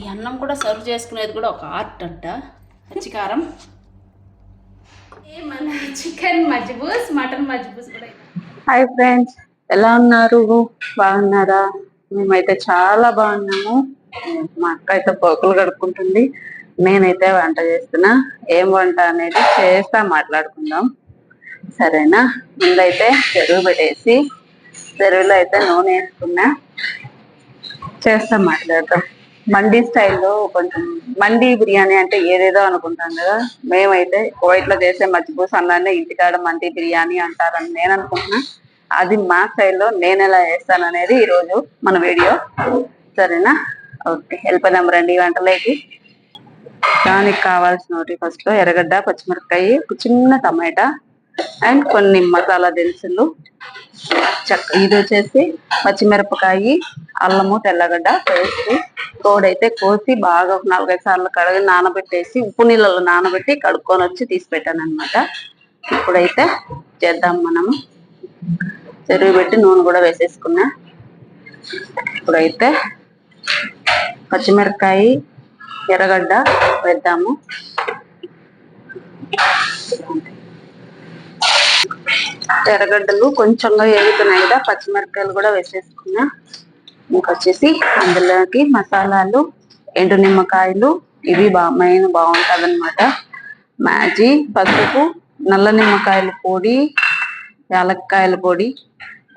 ఈ అన్నం కూడా సర్వ్ చేసుకునేది కూడా ఒక ఆర్ట్ అంట. పచ్చికారం. ఏ మన చికెన్ మజ్బూస్ మటన్ మజ్బూస్ కూడా హాయ్ ఫ్రెండ్స్ ఎలా ఉన్నారు? బాగున్నారా? మేమైతే చాలా బాగున్నాము. మా అక్క అయితే పోకులు కడుక్కుంటుంది. నేనైతే వంట చేస్తున్నా. ఏం వంట అనేది చేస్తా మాట్లాడుకుందాం. సరేనా? ముందైతే చెరువు పెట్టేసి చెరువులో అయితే నూనె వేసుకున్నా. చేస్తా మాట్లాడతాం మండీ స్టైల్లో కొంచెం మండీ బిర్యానీ అంటే ఏదేదో అనుకుంటాం కదా. మేమైతే కువైట్లో చేసే మజ్జిపూస అన్నానే ఇంటికాడ మండీ బిర్యానీ అంటారని నేను అనుకుంటున్నా. అది మా స్టైల్లో నేను ఎలా చేస్తాననేది ఈ ఈరోజు మన వీడియో. సరేనా? ఓకే హెల్ప్ రండి ఈ వంటలోకి. దానికి కావాల్సిన ఫస్ట్ ఎర్రగడ్డ పచ్చిమిరపకాయ ఒక చిన్న టమాటా అండ్ కొన్ని మసాలా దినుసులు. చక్క ఇది వచ్చేసి పచ్చిమిరపకాయ అల్లము తెల్లగడ్డ పేస్ట్. తోడైతే కోసి బాగా ఒక నాలుగైదు సార్లు కడిగి నానబెట్టేసి ఉప్పు నీళ్ళలో నానబెట్టి కడుక్కొని వచ్చి తీసి పెట్టాను అనమాట ఇప్పుడైతే చేద్దాం మనము చెరువు పెట్టి నూనె కూడా వేసేసుకున్నా. ఇప్పుడైతే పచ్చిమిరపకాయ ఎర్రగడ్డ వేద్దాము. ఎర్రగడ్డలు కొంచెంగా వేగుతున్నాయి కదా పచ్చిమిరపకాయలు కూడా వేసేసుకున్నా. ఇంకొచ్చేసి అందులోకి మసాలాలు ఎండు నిమ్మకాయలు ఇవి బా మెయిన్ బాగుంటుంది అనమాట మ్యాజీ పసుపు నల్ల నిమ్మకాయల పొడి యాలక్కాయల పొడి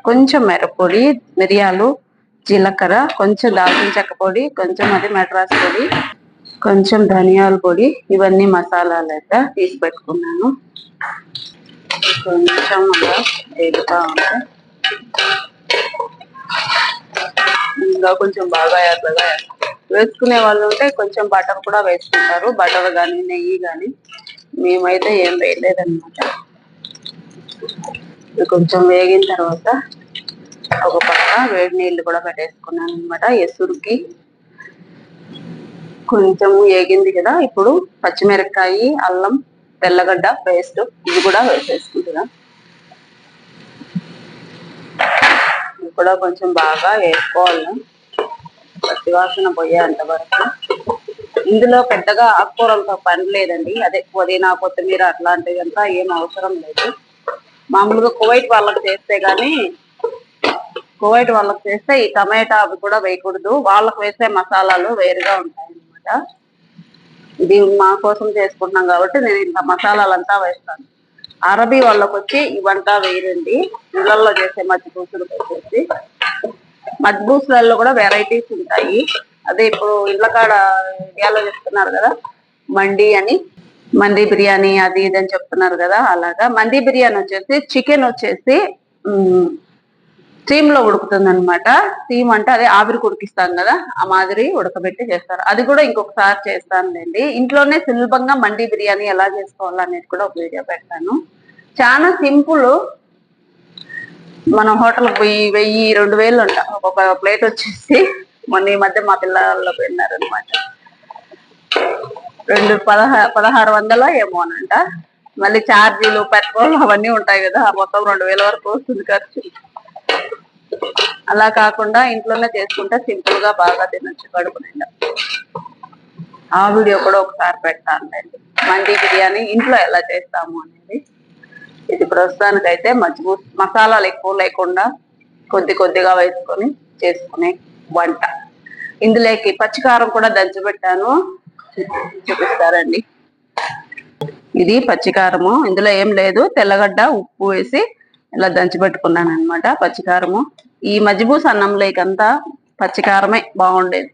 కొంచెం మిరపొడి మిరియాలు జీలకర్ర కొంచెం దాల్చిన చెక్క పొడి కొంచెం అది మెడ్రాస్ పొడి కొంచెం ధనియాల పొడి ఇవన్నీ మసాలాలు అయితే తీసి పెట్టుకున్నాను. కొంచెం అలా వేగుతా ఉంటే ఇంకా కొంచెం బాగా ఎర్రగా వేసుకునే వాళ్ళు ఉంటే కొంచెం బటర్ కూడా వేసుకుంటారు. బటర్ కానీ నెయ్యి కానీ మేమైతే ఏం వేయలేదన్నమాట. కొంచెం వేగిన తర్వాత ఒక పక్క వేడి నీళ్ళు కూడా పెట్టేసుకున్నాను అనమాట ఎసురుకి కొంచెం వేగింది కదా. ఇప్పుడు పచ్చిమిరపకాయ అల్లం తెల్లగడ్డ పేస్ట్ ఇది కూడా వేసేసుకుంటున్నాం. ఇది కూడా కొంచెం బాగా వేసుకోవాలి పచ్చివాసన పోయేంత వరకు. ఇందులో పెద్దగా ఆకుకూరలతో పని లేదండి. అదే పుదీనా కొత్తిమీర అట్లాంటివి అంతా ఏం అవసరం లేదు. మామూలుగా కువైట్ వాళ్ళకి చేస్తే కానీ కువైట్ వాళ్ళకి చేస్తే ఈ టమాటా అవి కూడా వేయకూడదు. వాళ్ళకి వేసే మసాలాలు వేరుగా ఉంటాయి అన్నమాట ఇది మా కోసం చేసుకుంటున్నాం కాబట్టి నేను ఇంత మసాలాలంతా వేస్తాను. అరబీ వాళ్ళకి వచ్చి ఇవంతా వేయండి. ఇళ్ళల్లో చేసే మధ్య వచ్చేసి మజ్బూసులలో కూడా వెరైటీస్ ఉంటాయి. అదే ఇప్పుడు ఇళ్ళ కాడ ఇండియాలో చెప్తున్నారు కదా మండి అని మండి బిర్యానీ అది ఇది అని చెప్తున్నారు కదా అలాగా. మండి బిర్యానీ వచ్చేసి చికెన్ వచ్చేసి స్టీమ్లో ఉడుకుతుంది అనమాట స్టీమ్ అంటే అదే ఆవిరి ఉడికిస్తాం కదా ఆ మాదిరి ఉడకబెట్టి చేస్తారు. అది కూడా ఇంకొకసారి చేస్తానులేండి. ఇంట్లోనే సులభంగా మండి బిర్యానీ ఎలా చేసుకోవాలనేది కూడా ఒక వీడియో పెడతాను. చాలా సింపుల్. మనం హోటల్ పోయి వెయ్యి రెండు వేలు అంట. ఒక్కొక్క ప్లేట్ వచ్చేసి మొన్న ఈ మధ్య మా పిల్లల్లో పెట్టినారు అనమాట రెండు పదహారు పదహారు వందల ఏమోనంట మళ్ళీ ఛార్జీలు పెట్రోల్ అవన్నీ ఉంటాయి కదా మొత్తం రెండు వేల వరకు వస్తుంది ఖర్చు. అలా కాకుండా ఇంట్లోనే చేసుకుంటే సింపుల్గా బాగా తినొచ్చు కడుపు నిండా. ఆ వీడియో కూడా ఒకసారి పెడతాను మండి బిర్యానీ ఇంట్లో ఎలా చేస్తాము అనేది. ఇది ప్రస్తుతానికి అయితే మజ్బూ మసాలాలు ఎక్కువ లేకుండా కొద్ది కొద్దిగా వేసుకొని చేసుకునే వంట. ఇందులోకి పచ్చికారం కూడా దంచి పెట్టాను చూపిస్తారండి. ఇది పచ్చికారము. ఇందులో ఏం లేదు. తెల్లగడ్డ ఉప్పు వేసి ఇలా దంచి పెట్టుకున్నాను అనమాట పచ్చికారము. ఈ మజ్బూస్ అన్నంలోకంతా పచ్చికారమే బాగుండేది.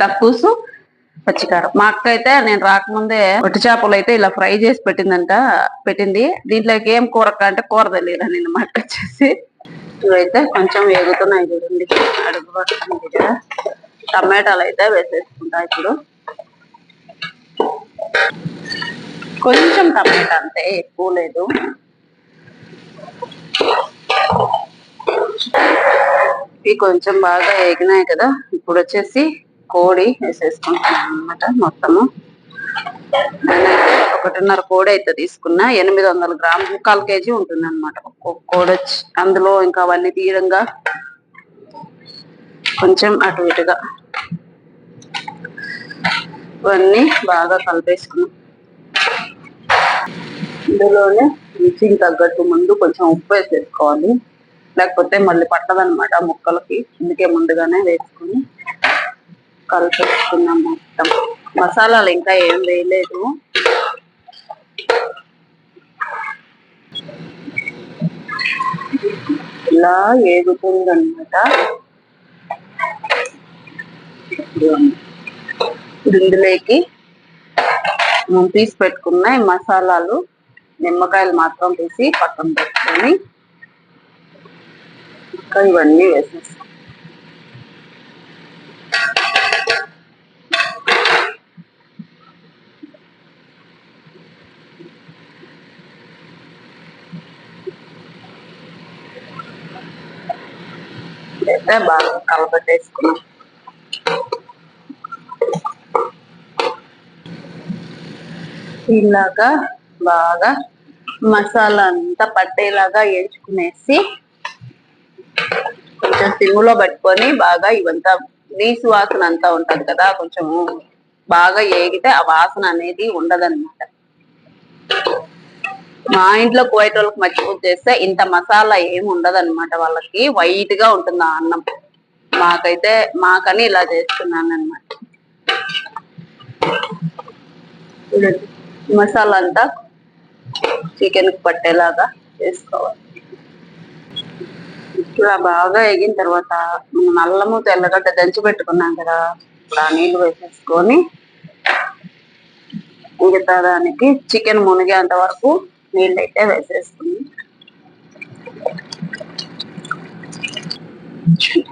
డక్కూసు పచ్చికారం. మా అక్క అయితే నేను రాకముందే ఒట్టి చేపలు అయితే ఇలా ఫ్రై చేసి పెట్టిందంట పెట్టింది. దీంట్లోకి ఏం కూర అంటే కూర తెలియదు నేను మా అక్క వచ్చేసి ఇవైతే కొంచెం వేగుతున్నాయి చూడండి అడుగు పడుతుంది కదా టమాటాలు అయితే వేసేసుకుంటా ఇప్పుడు. కొంచెం టమాటా అంతే ఎక్కువ లేదు. ఇవి కొంచెం బాగా ఎగినాయి కదా ఇప్పుడు వచ్చేసి కోడి వేసేసుకుంటున్నాను అనమాట మొత్తము. నేనైతే ఒకటిన్నర కోడి అయితే తీసుకున్నా ఎనిమిది వందల గ్రాములు ముక్కాలు కేజీ ఉంటుంది అనమాట ఒక్కొక్క కోడి వచ్చి అందులో ఇంకా అవన్నీ తీయడంగా కొంచెం అటు ఇటుగా ఇవన్నీ బాగా కలిపేసుకున్నాం. ఇందులోనే రుచికి తగ్గట్టు ముందు కొంచెం ఉప్పు వేసేసుకోవాలి. లేకపోతే మళ్ళీ పట్టదనమాట ముక్కలకి. అందుకే ముందుగానే వేసుకుని కలిపేసుకున్నాం మొత్తం. మసాలాలు ఇంకా ఏం వేయలేదు. ఇలా ఏగుతుంది అనమాట ఇందులోకి మనం తీసి పెట్టుకున్న మసాలాలు నిమ్మకాయలు మాత్రం తీసి పక్కన పెట్టుకొని ఇంకా ఇవన్నీ వేసేస్తాం. అయితే బాగా కలపెట్టేసుకున్నాం ఇలాగా బాగా మసాలా అంతా పట్టేలాగా వేసుకునేసి కొంచెం సిమ్లో పెట్టుకొని బాగా ఇవంతా నీసు వాసన అంతా ఉంటది కదా కొంచెం బాగా ఏగితే ఆ వాసన అనేది ఉండదన్నమాట. మా ఇంట్లో కోయట వాళ్ళకి మర్చిపోతే చేస్తే ఇంత మసాలా ఏమి ఉండదన్నమాట వాళ్ళకి. వైట్గా ఉంటుంది ఆ అన్నం. మాకైతే మాకని ఇలా చేస్తున్నాను అనమాట మసాలా అంతా చికెన్కి పట్టేలాగా చేసుకోవాలి. ఇలా బాగా ఎగిన తర్వాత మనం అల్లము తెల్లగడ్డ దంచి పెట్టుకున్నాం కదా ఇప్పుడు ఆ నీళ్ళు వేసేసుకొని మిగతా దానికి చికెన్ మునిగేంత వరకు నీళ్ళు అయితే వేసేసుకుని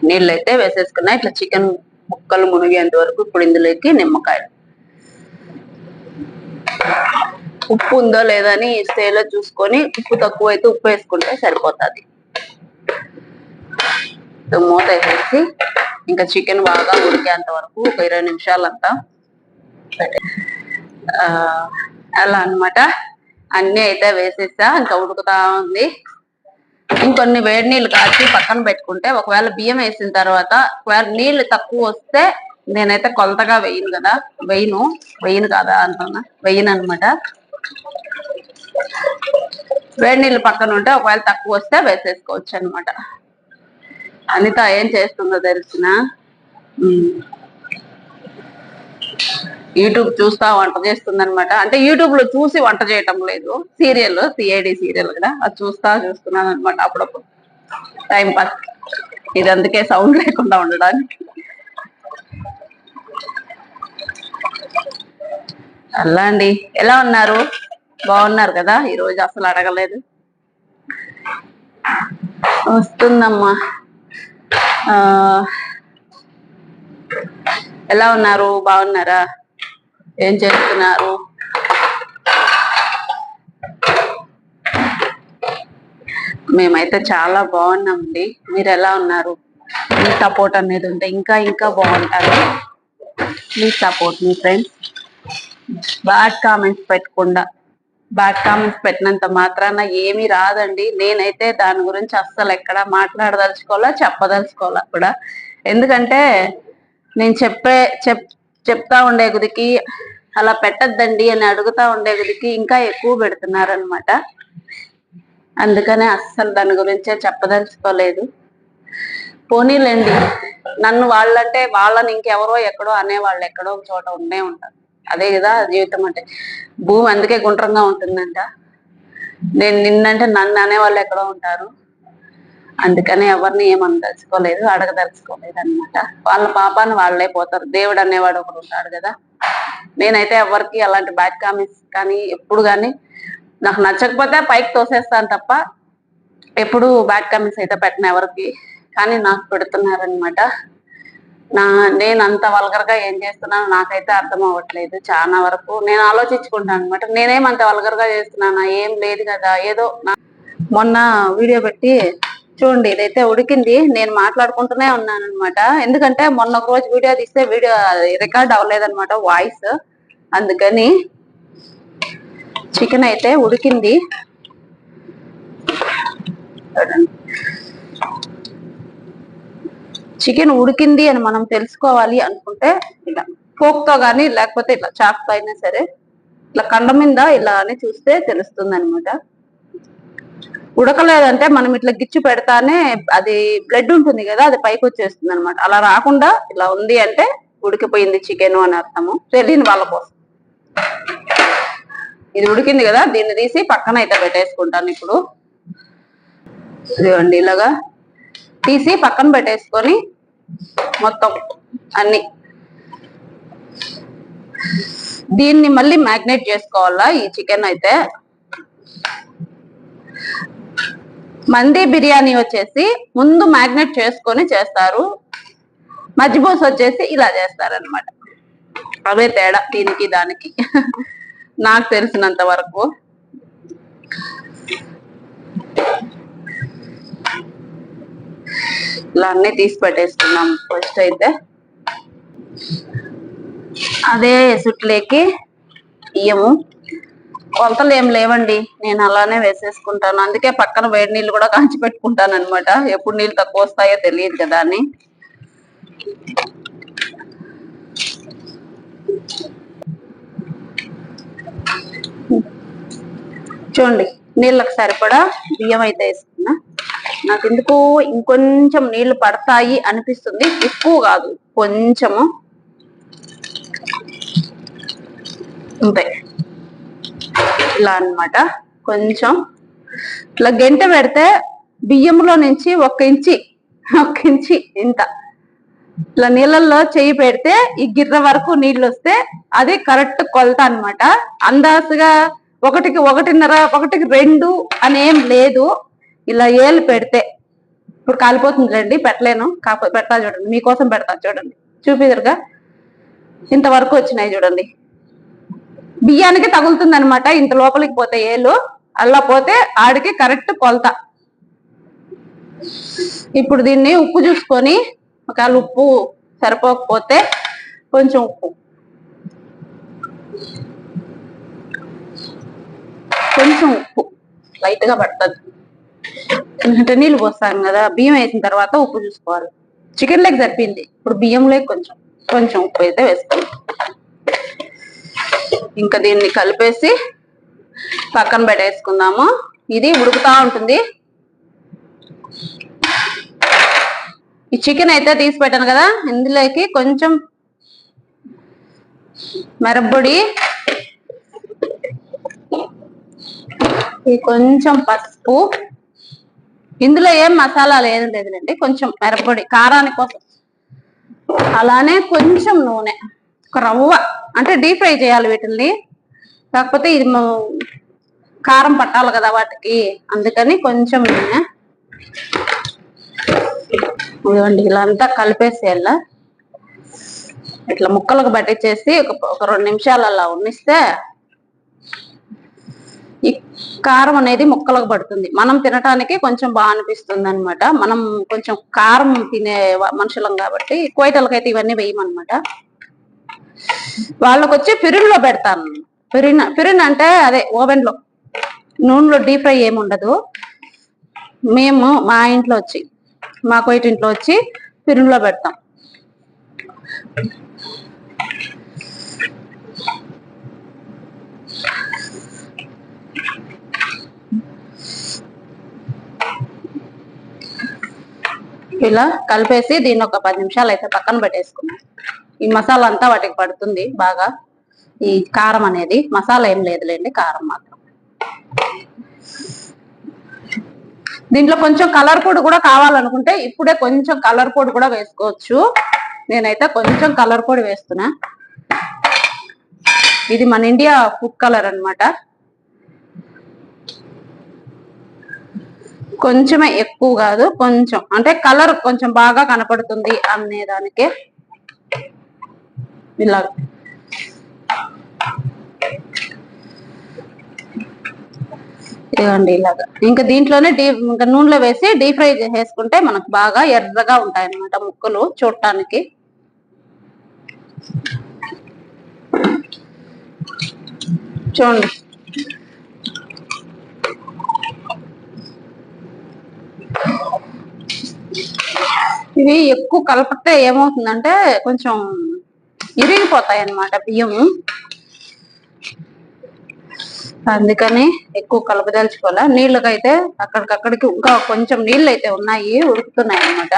నీళ్ళు అయితే వేసేసుకున్నా ఇట్లా చికెన్ ముక్కలు మునిగేంత వరకు ఇప్పుడు ఇందులోకి నిమ్మకాయలు. ఉప్పు ఉందో లేదని స్టేలో చూసుకొని ఉప్పు తక్కువ అయితే ఉప్పు వేసుకుంటే సరిపోతుంది. మూత వేసేసి ఇంకా చికెన్ బాగా ఉడికేంత వరకు ఒక ఇరవై నిమిషాలంతా అలా అన్నమాట. అన్ని అయితే వేసేసా ఇంకా ఉడుకుతా ఉంది. ఇంకొన్ని వేడి నీళ్ళు కాచి పక్కన పెట్టుకుంటే ఒకవేళ బియ్యం వేసిన తర్వాత ఒకవేళ నీళ్ళు తక్కువ వస్తే నేనైతే కొలతగా వేయను కదా. వేయను. వేయను కదా అంటున్నా? వేయను అనమాట వేడి నీళ్ళు పక్కన ఉంటే ఒకవేళ తక్కువ వస్తే వేసేసుకోవచ్చు అనమాట అనిత ఏం చేస్తుందో తెలిసిన? యూట్యూబ్ చూస్తా వంట చేస్తుందనమాట అంటే యూట్యూబ్లో చూసి వంట చేయటం లేదు. సీరియల్ సిఐడి సీరియల్ కదా. అది చూస్తా చూస్తున్నాను అనమాట అప్పుడప్పుడు. టైం పాస్ ఇది అందుకే సౌండ్ లేకుండా ఉండడానికి. అలా అండి. ఎలా ఉన్నారు? బాగున్నారు కదా? ఈరోజు అసలు అడగలేదు. వస్తుందమ్మా. ఎలా ఉన్నారు? బాగున్నారా? ఏం చేస్తున్నారు? మేమైతే చాలా బాగున్నామండి. మీరు ఎలా ఉన్నారు? మీ సపోర్ట్ అనేది ఉంటే ఇంకా ఇంకా బాగుంటారు. ప్లీజ్ సపోర్ట్ మీ ఫ్రెండ్స్. బ్యాడ్ కామెంట్స్ పెట్టకుండా. బ్యాక్ కామెంట్స్ పెట్టినంత మాత్రాన ఏమీ రాదండి. నేనైతే దాని గురించి అస్సలు ఎక్కడ మాట్లాడదలుచుకోవాలా చెప్పదలుచుకోవాలా కూడా. ఎందుకంటే నేను చెప్పే చెప్ చెప్తా ఉండే గుదికి అలా పెట్టద్దండి అని అడుగుతా ఉండే గుదికి ఇంకా ఎక్కువ పెడుతున్నారనమాట అందుకనే అస్సలు దాని గురించే చెప్పదలుచుకోలేదు. పోనీలేండి. నన్ను వాళ్ళంటే వాళ్ళని ఇంకెవరో ఎక్కడో అనేవాళ్ళు ఎక్కడో ఒక చోట ఉండే ఉంటారు. అదే కదా జీవితం అంటే. భూమి అందుకే గుండ్రంగా ఉంటుందంట. నేను నిన్నంటే నన్ను అనేవాళ్ళు ఎక్కడో ఉంటారు. అందుకని ఎవరిని ఏమనదలుచుకోలేదు అడగదలుచుకోలేదు అనమాట వాళ్ళ పాపాన్ని వాళ్ళే పోతారు. దేవుడు అనేవాడు ఒకడు ఉంటాడు కదా. నేనైతే ఎవరికి అలాంటి బ్యాడ్ కామెంట్స్ కానీ ఎప్పుడు కానీ నాకు నచ్చకపోతే పైకి తోసేస్తాను తప్ప ఎప్పుడు బ్యాడ్ కామెంట్స్ అయితే పెట్టిన ఎవరికి. కానీ నాకు పెడుతున్నారనమాట నా నేను అంత వల్గర్గా ఏం చేస్తున్నానో నాకైతే అర్థం అవ్వట్లేదు చాలా వరకు. నేను ఆలోచించుకుంటాను అనమాట నేనేమంత వల్గర్గా చేస్తున్నానా? ఏం లేదు కదా. ఏదో నా- మొన్న వీడియో పెట్టి చూడండి ఇదైతే ఉడికింది. నేను మాట్లాడుకుంటూనే ఉన్నాను అనమాట ఎందుకంటే మొన్న ఒక రోజు వీడియో తీస్తే వీడియో రికార్డ్ అవ్వలేదన్నమాట వాయిస్. అందుకని చికెన్ అయితే ఉడికింది. చికెన్ ఉడికింది అని మనం తెలుసుకోవాలి అనుకుంటే ఇలా పోక్తో కానీ లేకపోతే ఇట్లా చాక్తో అయినా సరే ఇట్లా కండ మీద ఇలా అని చూస్తే తెలుస్తుంది అనమాట ఉడకలేదంటే మనం ఇట్లా గిచ్చి పెడతానే అది బ్లడ్ ఉంటుంది కదా అది పైకి వచ్చేస్తుంది అనమాట అలా రాకుండా ఇలా ఉంది అంటే ఉడికిపోయింది చికెన్ అని అర్థము. తెలియని వాళ్ళ కోసం. ఇది ఉడికింది కదా దీన్ని తీసి పక్కన అయితే పెట్టేసుకుంటాను ఇప్పుడు. ఇదిగోండి ఇలాగా తీసి పక్కన పెట్టేసుకొని మొత్తం అన్ని. దీన్ని మళ్ళీ మ్యాగ్నేట్ చేసుకోవాలా ఈ చికెన్ అయితే? మంది బిర్యానీ వచ్చేసి ముందు మ్యాగ్నేట్ చేసుకొని చేస్తారు. మజ్జిబూస్ వచ్చేసి ఇలా చేస్తారనమాట అవే తేడా దీనికి దానికి. నాకు తెలిసినంత వరకు. ఇలా అన్ని తీసి పెట్టేసుకున్నాం ఫస్ట్ అయితే. అదే సుట్లేకి ఇయ్యము. కొలతలు ఏం లేవండి. నేను అలానే వేసేసుకుంటాను. అందుకే పక్కన వేడి నీళ్ళు కూడా కాంచి పెట్టుకుంటాను అనమాట ఎప్పుడు నీళ్ళు తక్కువ వస్తాయో తెలియదు కదా అని. చూడండి నీళ్ళకి సరిపడా బియ్యం అయితే వేసుకున్నా. నాకు ఎందుకు ఇంకొంచెం నీళ్ళు పడతాయి అనిపిస్తుంది. ఎక్కువ కాదు కొంచెము. అంతే. ఇలా అన్నమాట. కొంచెం. ఇట్లా గంట పెడితే బియ్యంలో నుంచి ఒక ఇంచి ఒక ఇంచి ఇంత. ఇట్లా నీళ్ళల్లో చెయ్యి పెడితే ఈ గిర్ర వరకు నీళ్ళు వస్తే అది కరెక్ట్ కొలత అన్నమాట. అందాసుగా ఒకటికి ఒకటిన్నర ఒకటికి రెండు అనేం లేదు. ఇలా ఏళ్ళు పెడితే ఇప్పుడు కాలిపోతుంది రండి పెట్టలేను. కాకపోతే పెడతా చూడండి. మీకోసం పెడతా చూడండి. చూపిదురుగా ఇంతవరకు వచ్చినాయి చూడండి. బియ్యానికి తగులుతుంది అనమాట ఇంత లోపలికి పోతే ఏళ్ళు అలా పోతే ఆడికి కరెక్ట్ కొలత. ఇప్పుడు దీన్ని ఉప్పు చూసుకొని ఒకవేళ ఉప్పు సరిపోకపోతే కొంచెం ఉప్పు. కొంచెం ఉప్పు. లైట్గా పడుతుంది. అంటే నీళ్ళు పోస్తాం కదా బియ్యం వేసిన తర్వాత ఉప్పు చూసుకోవాలి. చికెన్ లెగ్ సరిపోయింది. ఇప్పుడు బియ్యంలోకి కొంచెం కొంచెం ఉప్పు అయితే వేసుకోవాలి ఇంకా దీన్ని కలిపేసి పక్కన పెట్టేసుకుందాము. ఇది ఉడుకుతా ఉంటుంది. ఈ చికెన్ అయితే తీసి పెట్టాను కదా ఇందులోకి కొంచెం మెరబ్బొడి కొంచెం పసుపు ఇందులో ఏం మసాలా లేదు లేదులేండి కొంచెం మిరపొడి కారాని కోసం. అలానే కొంచెం నూనె ఒక రవ్వ అంటే డీప్ ఫ్రై చేయాలి వీటిని కాకపోతే ఇది కారం పట్టాలి కదా వాటికి అందుకని కొంచెం నూనె. ఇదిగోండి ఇలా అంతా కలిపేసేయాల. ఇట్లా ముక్కలకు పట్టించేసి ఒక ఒక రెండు నిమిషాలు అలా ఉన్నిస్తే ఈ కారం అనేది ముక్కలకు పడుతుంది. మనం తినటానికి కొంచెం బాగా అనిపిస్తుంది అనమాట మనం కొంచెం కారం తినే మనుషులం కాబట్టి కోయటలకైతే ఇవన్నీ వేయమనమాట వాళ్ళకి వచ్చి పిరిన్లో పెడతాను. పిరిన్ పిరిన్ అంటే అదే ఓవెన్లో నూనెలో డీప్ ఫ్రై ఏమి ఉండదు. మేము మా ఇంట్లో వచ్చి మా కోయిటింట్లో వచ్చి పిరిన్లో పెడతాం. ఇలా కలిపేసి దీన్ని ఒక పది నిమిషాలు అయితే పక్కన పెట్టేసుకున్నాం. ఈ మసాలా అంతా వాటికి పడుతుంది బాగా. ఈ కారం అనేది మసాలా ఏం లేదులేండి కారం మాత్రం. దీంట్లో కొంచెం కలర్ పొడి కూడా కావాలనుకుంటే ఇప్పుడే కొంచెం కలర్ పొడి కూడా వేసుకోవచ్చు. నేనైతే కొంచెం కలర్ పొడి వేస్తున్నా. ఇది మన ఇండియా ఫుడ్ కలర్ అన్నమాట. కొంచెమే ఎక్కువ కాదు కొంచెం. అంటే కలర్ కొంచెం బాగా కనపడుతుంది అనేదానికి. ఇలా ఇదిగోండి ఇలాగా. ఇంకా దీంట్లోనే డీప్ ఇంకా నూనెలో వేసి డీప్ ఫ్రై చేసుకుంటే మనకు బాగా ఎర్రగా ఉంటాయి అన్నమాట ముక్కలు చూడటానికి. చూడండి. ఇవి ఎక్కువ కలపతే ఏమవుతుందంటే కొంచెం ఇరిగిపోతాయి అన్నమాట బియ్యం. అందుకని ఎక్కువ కలపదలుచుకోవాలా నీళ్ళకైతే అక్కడికక్కడికి ఇంకా కొంచెం నీళ్ళు అయితే ఉన్నాయి ఉడుకుతున్నాయి అన్నమాట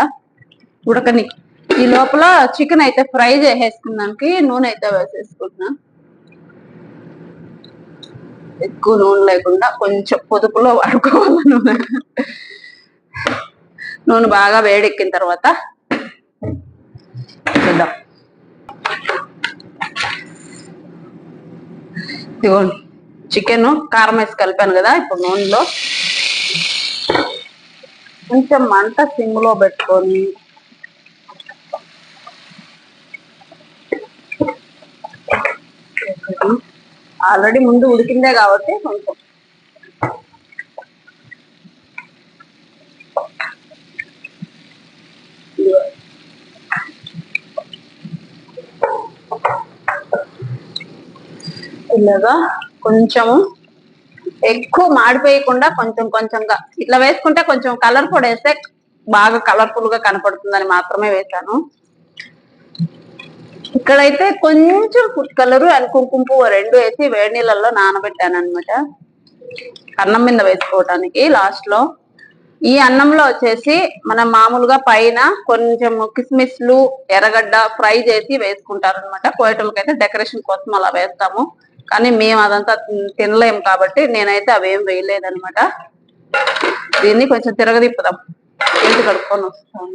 ఉడకని ఈ లోపల చికెన్ అయితే ఫ్రై చేసేసుకున్నానికి నూనె అయితే వేసేసుకుంటున్నా. ఎక్కువ నూనె లేకుండా కొంచెం పొదుపులో వాడుకోవాలి నూనె? నూనె బాగా వేడెక్కిన తర్వాత చూద్దాం. ఇదిగోండి చికెన్ కారం వేసి కలిపాను కదా ఇప్పుడు నూనెలో. కొంచెం మంట సిమ్లో పెట్టుకొని ఆల్రెడీ ముందు ఉడికిందే కాబట్టి కొంచెం ఇలాగా కొంచెము ఎక్కువ మాడిపోయకుండా కొంచెం కొంచెంగా ఇట్లా వేసుకుంటే కొంచెం కలర్ పొడి వేస్తే బాగా కలర్ఫుల్గా కనపడుతుందని మాత్రమే వేశాను. ఇక్కడైతే కొంచెం ఫుడ్ కలర్ అండ్ కుంకుమ పువ్వు రెండు వేసి వేడి నీళ్ళల్లో నానబెట్టాను అనమాట అన్నం మీద వేసుకోవటానికి లాస్ట్లో. ఈ అన్నంలో వచ్చేసి మనం మామూలుగా పైన కొంచెం కిస్మిస్లు ఎర్రగడ్డ ఫ్రై చేసి వేసుకుంటారు అనమాట కోయటలకైతే డెకరేషన్ కోసం అలా వేస్తాము. కానీ మేము అదంతా తినలేము కాబట్టి నేనైతే అవేం వేయలేదన్నమాట. దీన్ని కొంచెం తిరగదిప్పుదాం ఇంటి కడుక్కొని వస్తాను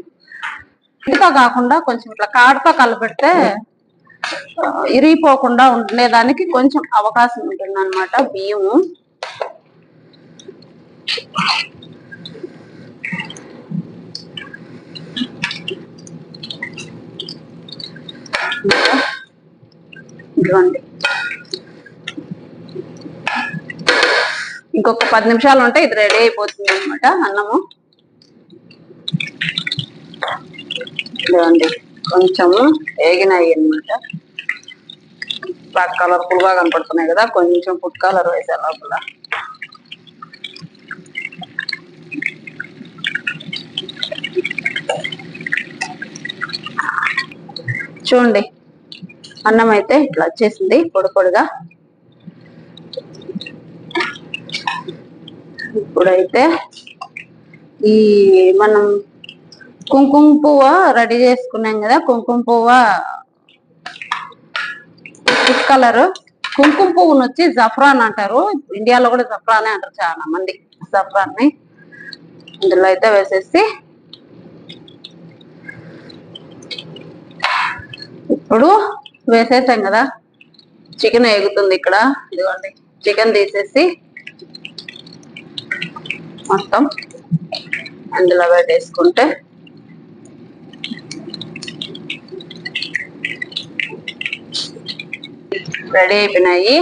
ఇంకా కాకుండా కొంచెం ఇట్లా కాడతో కలపెడితే ఇరిగిపోకుండా ఉండేదానికి కొంచెం అవకాశం ఉంటుంది అనమాట బియ్యము ఇదిగోండి. ఇంకొక పది నిమిషాలు ఉంటే ఇది రెడీ అయిపోతుంది అనమాట అన్నము. ఇదిగోండి కొంచెము వేగినాయి అనమాట బాగా కలర్ఫుల్గా కనపడుతున్నాయి కదా కొంచెం ఫుడ్ కలర్ వేసే లోపల. చూడండి అన్నం అయితే ఇట్లా వచ్చేసింది పొడి పొడిగా. ఇప్పుడైతే ఈ మనం కుంకుమ పువ్వ రెడీ చేసుకున్నాం కదా కుంకుమ పువ్వ. కలర్. కుంకుమ పువ్వును వచ్చి జఫ్రాన్ అంటారు. ఇండియాలో కూడా జఫ్రానే అంటారు చాలా మంది జఫ్రాన్ని ఇందులో అయితే వేసేసి ఇప్పుడు వేసేసాం కదా. చికెన్ ఎగుతుంది ఇక్కడ. ఇదిగోండి. చికెన్ తీసేసి మొత్తం అందులో పెట్టేసుకుంటే రెడీ అయిపోయినాయి.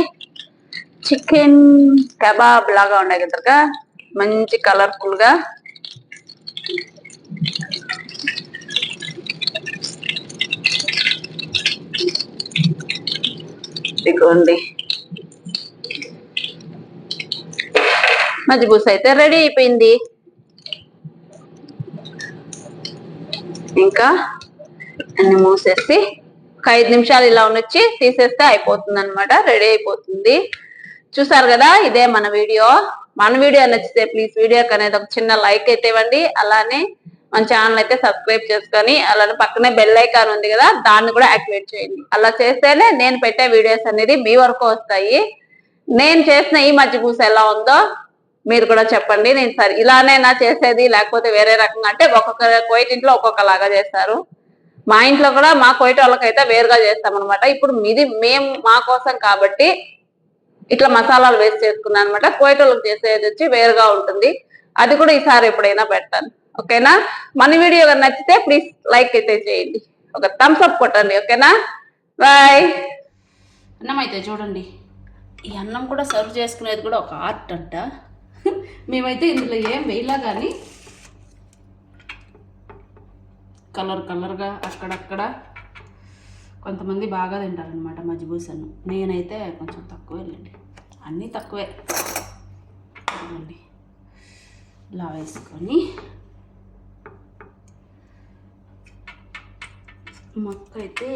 చికెన్ కబాబ్ లాగా ఉన్నాయి కదా మంచి కలర్ఫుల్గా. ఇదిగోండి. మజ్జిబూస అయితే రెడీ అయిపోయింది. ఇంకా అన్ని మూసేసి ఒక ఐదు నిమిషాలు ఇలా ఉండొచ్చి తీసేస్తే అయిపోతుంది అనమాట రెడీ అయిపోతుంది. చూసారు కదా ఇదే మన వీడియో. మన వీడియో నచ్చితే ప్లీజ్ వీడియోకి అనేది ఒక చిన్న లైక్ అయితే ఇవ్వండి. అలానే మన ఛానల్ అయితే సబ్స్క్రైబ్ చేసుకొని అలానే పక్కనే బెల్ ఐకాన్ ఉంది కదా దాన్ని కూడా యాక్టివేట్ చేయండి. అలా చేస్తేనే నేను పెట్టే వీడియోస్ అనేది మీ వరకు వస్తాయి. నేను చేసిన ఈ మధ్య పూస ఎలా ఉందో మీరు కూడా చెప్పండి. నేను సరే ఇలానైనా చేసేది లేకపోతే వేరే రకంగా అంటే ఒక్కొక్క కోయిట్ ఇంట్లో ఒక్కొక్కలాగా చేస్తారు. మా ఇంట్లో కూడా మా కోయిట వాళ్ళకైతే వేరుగా చేస్తాం అనమాట ఇప్పుడు మీది మేము మా కోసం కాబట్టి ఇట్లా మసాలాలు వేసి చేసుకున్నాను అనమాట కోయిట వాళ్ళకి చేసేది వచ్చి వేరుగా ఉంటుంది. అది కూడా ఈసారి ఎప్పుడైనా పెడతాను. ఓకేనా? మన వీడియో నచ్చితే ప్లీజ్ లైక్ అయితే చేయండి. ఒక థమ్స్ అప్ కొట్టండి. ఓకేనా? బాయ్. అన్నం అయితే చూడండి. ఈ అన్నం కూడా సర్వ్ చేసుకునేది కూడా ఒక ఆర్ట్ అంట. మేమైతే ఇందులో ఏం వేయలా కానీ కలర్ కలర్గా అక్కడక్కడ కొంతమంది బాగా తింటారనమాట మజ్బూసను నేనైతే కొంచెం తక్కువే లేండి. అన్నీ తక్కువే. అండి ఇలా వేసుకొని మొక్క అయితే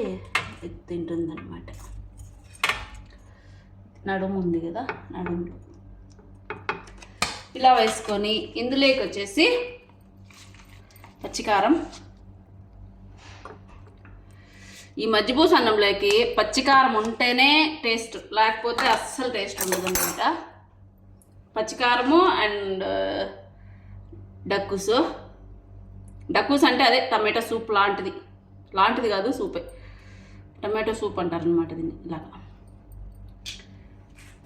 తింటుందన్నమాట. నడుము ఉంది కదా నడుము. ఇలా వేసుకొని ఇందులోకి వచ్చేసి పచ్చికారం. ఈ మజ్జిపూస అన్నంలోకి పచ్చికారం ఉంటేనే టేస్ట్ లేకపోతే అస్సలు టేస్ట్ ఉండదు అనమాట పచ్చికారము అండ్ uh, డక్కుసు. డక్కుస్ అంటే అదే టమాటో సూప్ లాంటిది. లాంటిది కాదు సూపే. టమాటో సూప్ అంటారు అనమాట దీన్ని ఇలాగా.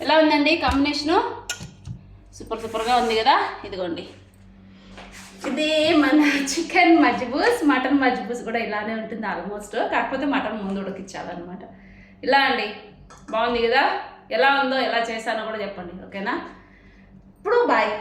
ఎలా ఉందండి కాంబినేషను? సూపర్ సూపర్గా ఉంది కదా? ఇదిగోండి. ఇది మన చికెన్ మజ్బూస్ మటన్ మజ్బూస్ కూడా ఇలానే ఉంటుంది ఆల్మోస్ట్. కాకపోతే మటన్ ముందు ఉడికించాలన్నమాట. ఇలా అండి. బాగుంది కదా? ఎలా ఉందో ఎలా చేశానో కూడా చెప్పండి. ఓకేనా? ఇప్పుడు బాయ్.